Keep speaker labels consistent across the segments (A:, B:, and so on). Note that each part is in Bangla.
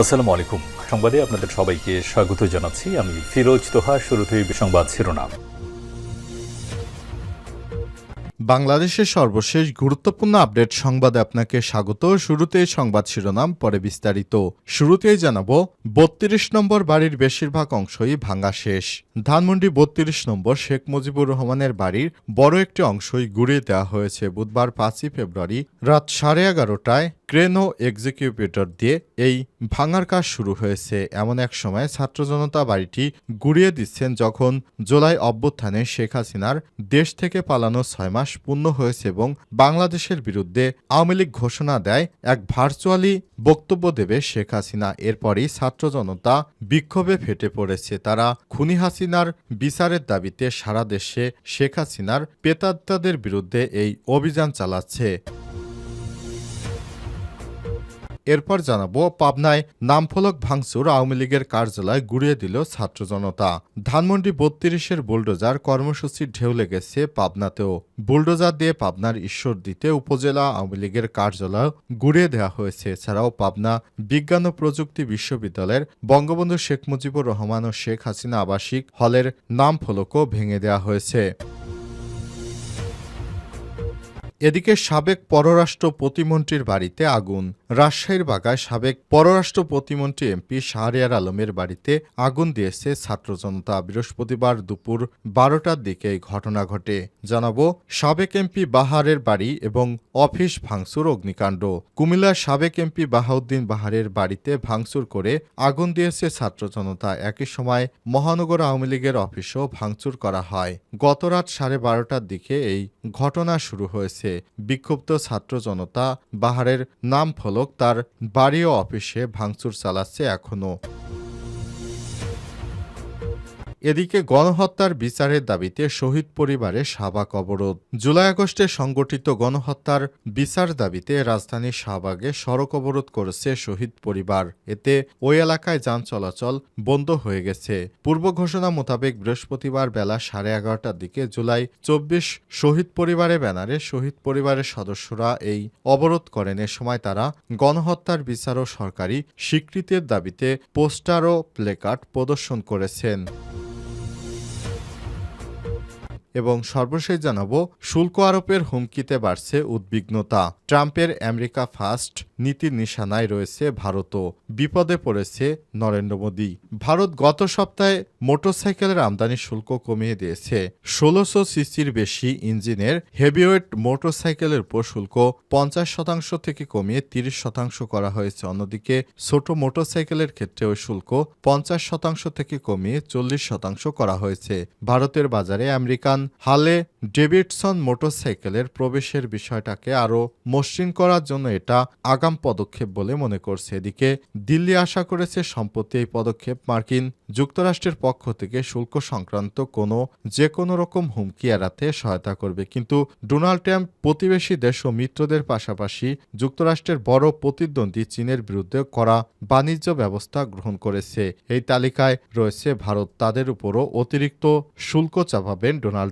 A: আসসালামু আলাইকুম সংবাদে আপনাদের সবাইকে স্বাগত জানাচ্ছি। আমি ফিরোজ তোহা, শুরুতেই সংবাদ শিরোনাম।
B: বাংলাদেশের সর্বশেষ গুরুত্বপূর্ণ আপডেট সংবাদে আপনাকে স্বাগত। শুরুতেই সংবাদ শিরোনাম, পরে বিস্তারিত। শুরুতেই জানাব, বত্রিশ নম্বর বাড়ির বেশিরভাগ অংশই ভাঙা শেষ। ধানমন্ডি বত্রিশ নম্বর শেখ মুজিবুর রহমানের বাড়ির বড় একটি অংশই গুড়িয়ে দেওয়া হয়েছে বুধবার পাঁচই ফেব্রুয়ারি রাত সাড়ে এগারোটায়। ক্রেনো এক্সিকিউটিভ দিয়ে এই ভাঙার কাজ শুরু হয়েছে। এমন এক সময় ছাত্র জনতা বাড়িটি গুড়িয়ে দিচ্ছেন যখন জুলাই অভ্যুত্থানে শেখ হাসিনার দেশ থেকে পালানো ছয় মাস পূর্ণ হয়েছে এবং বাংলাদেশের বিরুদ্ধে আওয়ামী লীগ ঘোষণা দেয় এক ভার্চুয়ালি বক্তব্য দেবে শেখ হাসিনা। এরপরই ছাত্র জনতা বিক্ষোভে ফেটে পড়েছে। তারা খুনি হাসিনার বিচারের দাবিতে সারা দেশে শেখ হাসিনার পেতাত্তাদের বিরুদ্ধে এই অভিযান চালাচ্ছে। এরপর জানাব, পাবনায় নামফলক ভাঙচুর আওয়ামী লীগের কার্যালয় গুড়িয়ে দিল ছাত্র জনতা। ধানমন্ডি বত্রিশের বুলডোজার কর্মসূচির ঢেউ লেগেছে পাবনাতেও। বুলডোজার দিয়ে পাবনার ঈশ্বর দিতে উপজেলা আওয়ামী লীগের কার্যালয় গুড়িয়ে দেওয়া হয়েছে। এছাড়াও পাবনা বিজ্ঞান ও প্রযুক্তি বিশ্ববিদ্যালয়ের বঙ্গবন্ধু শেখ মুজিবুর রহমান ও শেখ হাসিনা আবাসিক হলের নাম ফলকও ভেঙে দেওয়া হয়েছে। এদিকে সাবেক পররাষ্ট্র প্রতিমন্ত্রীর বাড়িতে আগুন। রাজশাহীর বাগায় সাবেক পররাষ্ট্র প্রতিমন্ত্রী এমপি শাহরিয়ার আলমের বাড়িতে আগুন দিয়েছে ছাত্র জনতা বৃহস্পতিবার দুপুর বারোটার দিকে এই ঘটনা ঘটে। জানাব, সাবেক এমপি বাহারের বাড়ি এবং অফিস ভাঙচুর অগ্নিকাণ্ড। কুমিল্লার সাবেক এমপি বাহাউদ্দিন বাহারের বাড়িতে ভাঙচুর করে আগুন দিয়েছে ছাত্র জনতা একই সময় মহানগর আওয়ামী লীগের অফিসও ভাঙচুর করা হয়। গতরাত সাড়ে বারোটার দিকে এই ঘটনা শুরু হয়েছে। বিক্ষুব্ধ ছাত্র জনতা বাহারের নাম ফলক তার বাড়ি ও অফিসে ভাঙচুর চালাচ্ছে এখনও। এদিকে গণহত্যার বিচারের দাবিতে শহীদ পরিবারে শাহবাগ অবরোধ। জুলাই আগস্টে সংগঠিত গণহত্যার বিচার দাবিতে রাজধানীর শাহবাগে সড়ক অবরোধ করেছে শহীদ পরিবার। এতে ওই এলাকায় যান চলাচল বন্ধ হয়ে গেছে। পূর্ব ঘোষণা মোতাবেক বৃহস্পতিবার বেলা সাড়ে এগারোটার দিকে জুলাই চব্বিশ শহীদ পরিবারের ব্যানারে শহীদ পরিবারের সদস্যরা এই অবরোধ করেন। এ সময় তারা গণহত্যার বিচার ও সরকারি স্বীকৃতির দাবিতে পোস্টার ও প্লেকার্ড প্রদর্শন করেছেন। এবং সর্বশেষ জানাব, শুল্ক আরোপের হুমকিতে বাড়ছে উদ্বিগ্নতা। ট্রাম্পের আমেরিকা ফার্স্ট নীতির নিশানায় রয়েছে ভারতও। বিপদে পড়েছে নরেন্দ্র মোদী। ভারত গত সপ্তাহে মোটরসাইকেলের আমদানি শুল্ক কমিয়ে দিয়েছে। ষোলোশো সিসির বেশি ইঞ্জিনের হেভিওয়েট মোটরসাইকেলের উপর শুল্ক পঞ্চাশ শতাংশ থেকে কমিয়ে তিরিশ শতাংশ করা হয়েছে। অন্যদিকে ছোট মোটরসাইকেলের ক্ষেত্রে ওই শুল্ক পঞ্চাশ শতাংশ থেকে কমিয়ে চল্লিশ শতাংশ করা হয়েছে। ভারতের বাজারে আমেরিকান হালে ডেভিডসন মোটরসাইকেলের প্রবেশের বিষয়টাকে আরও মসৃণ করার জন্য এটা আগাম পদক্ষেপ বলে মনে করছে। এদিকে দিল্লি আশা করেছে সম্প্রতি এই পদক্ষেপ মার্কিন যুক্তরাষ্ট্রের পক্ষ থেকে শুল্ক সংক্রান্ত কোনো যে কোনো রকম হুমকি এড়াতে সহায়তা করবে। কিন্তু ডোনাল্ড ট্রাম্প প্রতিবেশী দেশ ও মিত্রদের পাশাপাশি যুক্তরাষ্ট্রের বড় প্রতিদ্বন্দ্বী চীনের বিরুদ্ধে করা বাণিজ্য ব্যবস্থা গ্রহণ করেছে। এই তালিকায় রয়েছে ভারত। তাদের উপরও অতিরিক্ত শুল্ক চাপাবেন ডোনাল্ড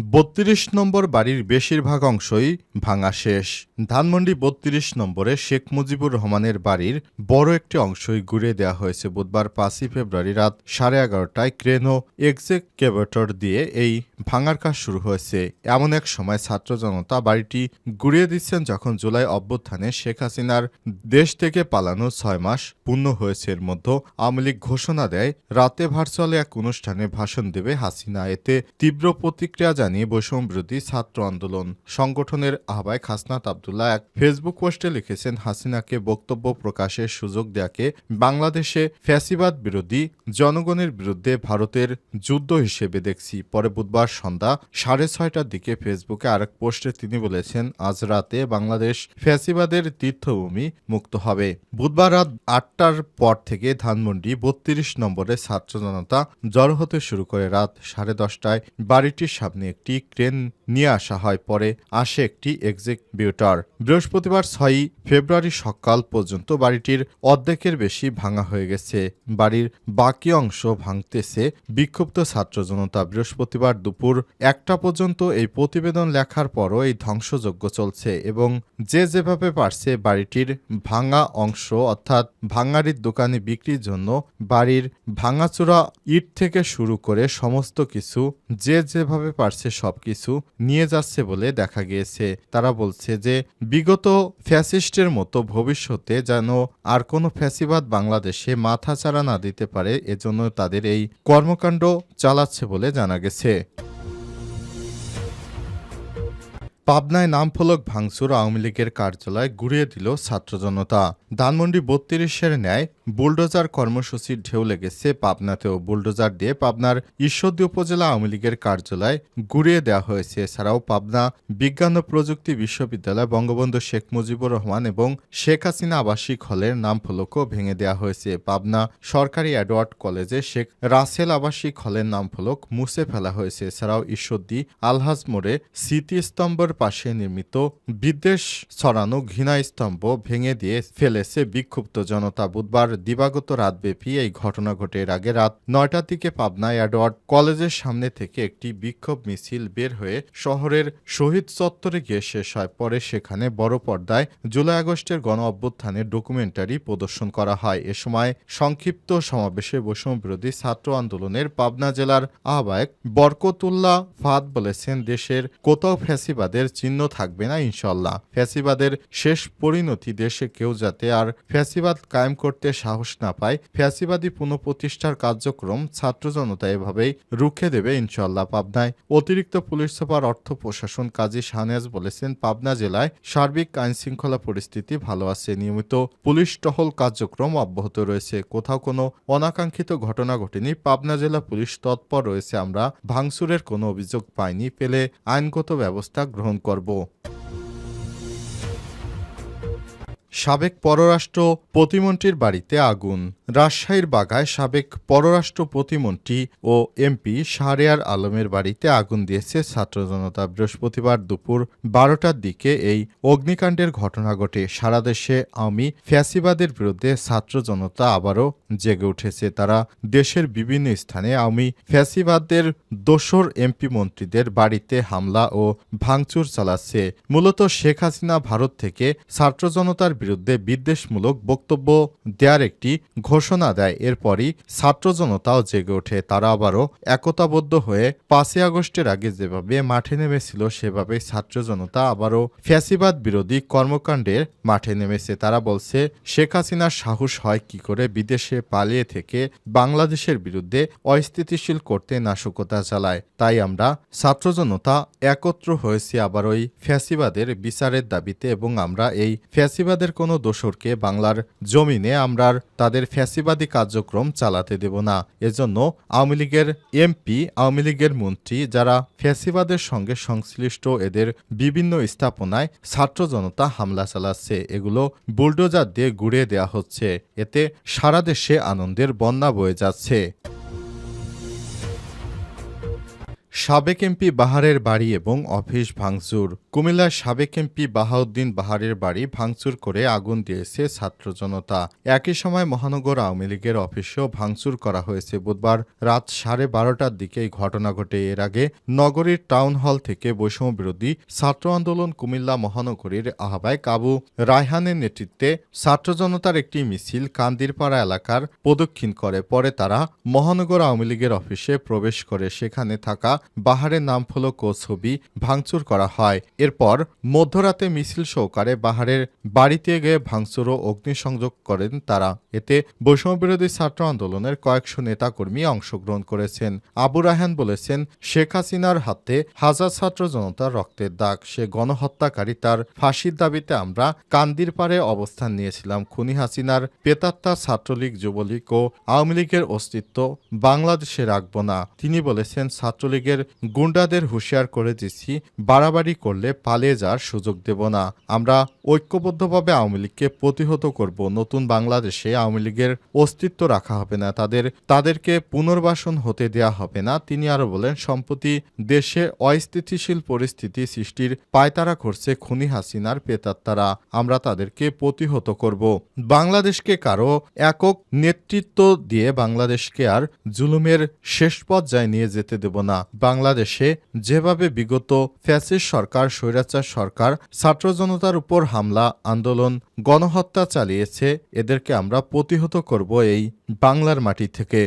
B: বত্রিশ নম্বর বাড়ির বেশিরভাগ অংশই ভাঙা শেষ। ধানমন্ডি বত্রিশ নম্বরে শেখ মুজিবুর রহমানের বাড়ির বড় একটি অংশই ঘুরে দেওয়া হয়েছে বুধবার পাঁচই ফেব্রুয়ারি রাত সাড়ে এগারোটায় ক্রেনো এক্সেকেভেটর দিয়ে এই ভাঙার কাজ শুরু হয়েছে। এমন এক সময় ছাত্র জনতা বাড়িটি গুড়িয়ে দিচ্ছেন যখন জুলাই অভ্যুত্থানে শেখ হাসিনার দেশ থেকে পালানো ছয় মাস পূর্ণ হয়েছে। এর মধ্যে আওয়ামী লীগ ঘোষণা দেয়, রাতে ভার্চুয়ালে এক অনুষ্ঠানে ভাষণ দেবে হাসিনা। এতে তীব্র প্রতিক্রিয়া জানিয়ে জানিয়ে বৈষম্য বিরোধী ছাত্র আন্দোলন সংগঠনের আহ্বায়ক হাসনাত আবদুল্লাহ এক ফেসবুক পোস্টে লিখেছেন, হাসিনাকে বক্তব্য প্রকাশের সুযোগ দেয়াকে বাংলাদেশে ফ্যাসিবাদ বিরোধী জনগণের বিরুদ্ধে ভারতের যুদ্ধ হিসেবে দেখছি। পরে বুধবার সন্ধ্যা সাড়ে ছয়টার দিকে ফেসবুকে আরেক পোস্টে তিনি বলেছেন, আজ রাতে বাংলাদেশ ফ্যাসিবাদের তীর্থভূমি মুক্ত হবে। বুধবার রাত আটটার পর থেকে ধানমন্ডি বত্রিশ নম্বরে ছাত্র জনতা জড়ো হতে শুরু করে। রাত সাড়ে দশটায় বাড়িটির সামনে একটি ক্রেন নিয়ে আসা হয়, পরে আসে একটি এক্সিকিউটর। বৃহস্পতিবার ছয়ই ফেব্রুয়ারি সকাল পর্যন্ত বাড়িটির অর্ধেকের বেশি ভাঙা হয়ে গেছে। বাড়ির বাকি অংশ ভাঙতেছে, বিক্ষুব্ধ ছাত্র জনতা। বৃহস্পতিবার দুপুর একটা পর্যন্ত এই প্রতিবেদন লেখার পরও এই ধ্বংসযজ্ঞ চলছে এবং যে যেভাবে পারছে বাড়িটির ভাঙা অংশ অর্থাৎ ভাঙারির দোকানে বিক্রির জন্য বাড়ির ভাঙাচোরা ইট থেকে শুরু করে সমস্ত কিছু যে যেভাবে পারছে সবকিছু নিয়ে যাচ্ছে বলে দেখা গিয়েছে। তারা বলছে যে, বিগত ফ্যাসিস্টের মতো ভবিষ্যতে যেন আর কোনো ফ্যাসিবাদ বাংলাদেশে মাথা মাথাচাড়া না দিতে পারে, এজন্য তাদের এই কর্মকাণ্ড চালাচ্ছে বলে জানা গেছে। পাবনায় নামফলক ভাঙচুর আওয়ামী লীগের কার্যালয় গুড়িয়ে দিল ছাত্র জনতা। ধানমন্ডি বত্রিশের ন্যায় বুলডোজার কর্মসূচির ঢেউ লেগেছে পাবনাতেও। বুলডোজার দিয়ে পাবনার ঈশ্বরদী উপজেলা আওয়ামী লীগের কার্যালয় গুড়িয়ে দেওয়া হয়েছে। এছাড়াও পাবনা বিজ্ঞান ও প্রযুক্তি বিশ্ববিদ্যালয় বঙ্গবন্ধু শেখ মুজিবুর রহমান এবং শেখ হাসিনা আবাসিক হলের নামফলকও ভেঙে দেওয়া হয়েছে। পাবনা সরকারি অ্যাডওয়ার্ড কলেজে শেখ রাসেল আবাসিক হলের নামফলক মুছে ফেলা হয়েছে। এছাড়াও ঈশ্বরদী আলহাজ মোড়ে স্মৃতিস্তম্ভের পাশে নির্মিত বিদ্বেষ ছড়ানো ঘৃণা স্তম্ভ ভেঙে দিয়ে ফেলেছে বিক্ষুব্ধ জনতা। বুধবার দিবাগত রাতব্যাপী এই ঘটনা ঘটে। এর আগে রাত নয়টার দিকে পাবনা অ্যাডওয়ার্ড কলেজের সামনে থেকে একটি বিক্ষোভ মিছিল বের হয়ে শহরের শহীদ চত্বরে গিয়ে শেষ হয়। পরে সেখানে বড় পর্দায় জুলাই আগস্টের গণ অভ্যুত্থানের ডকুমেন্টারি প্রদর্শন করা হয়। এ সময় সংক্ষিপ্ত সমাবেশে বৈষম্য বিরোধী ছাত্র আন্দোলনের পাবনা জেলার আহ্বায়ক বরকতুল্লাহ ফাদ বলেছেন, দেশের কোথাও ফ্যাসিবাদের চিহ্ন থাকবে না ইনশাল্লাহ ফ্যাসিবাদের শেষ পরিণতি দেশে কেউ যাতে আর ফ্যাসিবাদ কায়েম করতে সাহস না পায়, ফ্যাসিবাদী পুনঃপ্রতিষ্ঠার কার্যক্রম ছাত্র জনতা এভাবেই রুখে দেবে ইনশাল্লাহ পাবনায়। অতিরিক্ত পুলিশ সুপার অর্থ প্রশাসন কাজী শাহনেজ বলেছেন, পাবনা জেলায় সার্বিক আইনশৃঙ্খলা পরিস্থিতি ভালো আছে, নিয়মিত পুলিশ টহল কার্যক্রম অব্যাহত রয়েছে। কোথাও কোনো অনাকাঙ্ক্ষিত ঘটনা ঘটেনি, পাবনা জেলা পুলিশ তৎপর রয়েছে, আমরা ভাঙচুরের কোনো অভিযোগ পাইনি পেলে আইনগত ব্যবস্থা গ্রহণ করব সাবেক পররাষ্ট্র প্রতিমন্ত্রীর বাড়িতে আগুন। রাজশাহীর বাগায় সাবেক পররাষ্ট্র প্রতিমন্ত্রী ও এমপি শাহরিয়ার আলমের বাড়িতে আগুন দিয়েছে ছাত্র জনতা বৃহস্পতিবার দুপুর বারোটার দিকে এই অগ্নিকাণ্ডের ঘটনা ঘটে। সারা দেশে আমি ফ্যাসিবাদের বিরুদ্ধে ছাত্র জনতা আবারও জেগে উঠেছে। তারা দেশের বিভিন্ন স্থানে আমি ফ্যাসিবাদের দোসর এমপি মন্ত্রীদের বাড়িতে হামলা ও ভাঙচুর চালাচ্ছে। মূলত শেখ হাসিনা ভারত থেকে ছাত্র জনতার বিরুদ্ধে বিদ্বেষমূলক বক্তব্য দেওয়ার একটি ঘোষণা দেয়। এরপরই ছাত্র জনতাও জেগে ওঠে। তারা আবারও একতাবদ্ধ হয়ে পাঁচই আগস্টের আগে যেভাবে মাঠে নেমেছিল সেভাবে ছাত্র জনতা আবারও ফ্যাসিবাদ বিরোধী কর্মকাণ্ডের মাঠে নেমেছে। তারা বলছে, শেখ হাসিনার সাহস হয় কি করে বিদেশে পালিয়ে থেকে বাংলাদেশের বিরুদ্ধে অস্থিতিশীল করতে নাশকতা চালায়। তাই আমরা ছাত্র জনতা একত্র হয়েছি আবার ওই ফ্যাসিবাদের বিচারের দাবিতে এবং আমরা এই ফ্যাসিবাদের কোনো দোসরকে বাংলার জমিনে আমরা তাদের ফ্যাসিবাদী কার্যক্রম চালাতে দেব না। এজন্য আওয়ামী লীগের এমপি, আওয়ামী লীগের মন্ত্রী যারা ফ্যাসিবাদের সঙ্গে সংশ্লিষ্ট এদের বিভিন্ন স্থাপনায় ছাত্র জনতা হামলা চালাচ্ছে, এগুলো বুলডোজার দিয়ে গুড়িয়ে দেওয়া হচ্ছে। এতে সারা দেশে আনন্দের বন্যা বয়ে যাচ্ছে। সাবেক এমপি বাহারের বাড়ি এবং অফিস ভাঙচুর। কুমিল্লার সাবেক এমপি বাহাউদ্দিন বাহারের বাড়ি ভাঙচুর করে আগুন দিয়েছে ছাত্র জনতা। একই সময় মহানগর আওয়ামী লীগের অফিসেও ভাঙচুর করা হয়েছে বুধবার রাত সাড়ে বারোটার দিকে এই ঘটনা ঘটে। এর আগে নগরীর টাউন হল থেকে বৈষম্য বিরোধী ছাত্র আন্দোলন কুমিল্লা মহানগরীর আহ্বায়ক আবু রায়হানের নেতৃত্বে ছাত্র জনতার একটি মিছিল কান্দিরপাড়া এলাকার প্রদক্ষিণ করে। পরে তারা মহানগর আওয়ামী লীগের অফিসে প্রবেশ করে। সেখানে থাকা বাহারের নাম নামফলক ও ছবি ভাঙচুর করা হয়। এরপর মধ্যরাতে মিছিল সহকারে বাহারের বাড়িতে গিয়ে ভাঙচুর ও অগ্নিসংযোগ করেন তারা। এতে বৈষম্যবিরোধী ছাত্র আন্দোলনের কয়েকশো নেতাকর্মী অংশগ্রহণ করেছেন। আবু রায়হান বলেছেন, শেখ হাসিনার হাতে হাজার ছাত্র জনতার রক্তের দাগ। সে গণহত্যাকারী, তার ফাঁসির দাবিতে আমরা কান্দির পারে অবস্থান নিয়েছিলাম। খুনি হাসিনার পেতাত্তা ছাত্রলীগ, যুবলীগ ও আওয়ামী লীগের অস্তিত্ব বাংলাদেশে রাখব না। তিনি বলেছেন, ছাত্রলীগের গুন্ডাদের হুঁশিয়ার করে দিচ্ছি, বাড়াবাড়ি করলে পালিয়ে যাওয়ার সুযোগ দেব না। আমরা ঐক্যবদ্ধভাবে আওয়ামী লীগকে প্রতিহত করব। নতুন বাংলাদেশে আওয়ামী লীগের অস্তিত্ব রাখা হবে না। তাদের, তাদেরকে পুনর্বাসন হতে দেয়া হবে না। তিনি আরও বলেন, সম্প্রতি দেশে অস্থিতিশীল পরিস্থিতি সৃষ্টির পায়তারা করছে খুনি হাসিনার পেতাত্তারা আমরা তাদেরকে প্রতিহত করব। বাংলাদেশকে কারও একক নেতৃত্ব দিয়ে বাংলাদেশকে আর জুলুমের শেষ পর্যায়ে নিয়ে যেতে দেব না। বাংলাদেশে যেভাবে বিগত ফ্যাসিস্ট সরকার স্বৈরাচার সরকার, ছাত্র জনতার উপর হামলা, আন্দোলন, গণহত্যা চালিয়েছে। এদেরকে আমরা প্রতিহত করব এই বাংলার মাটি থেকে।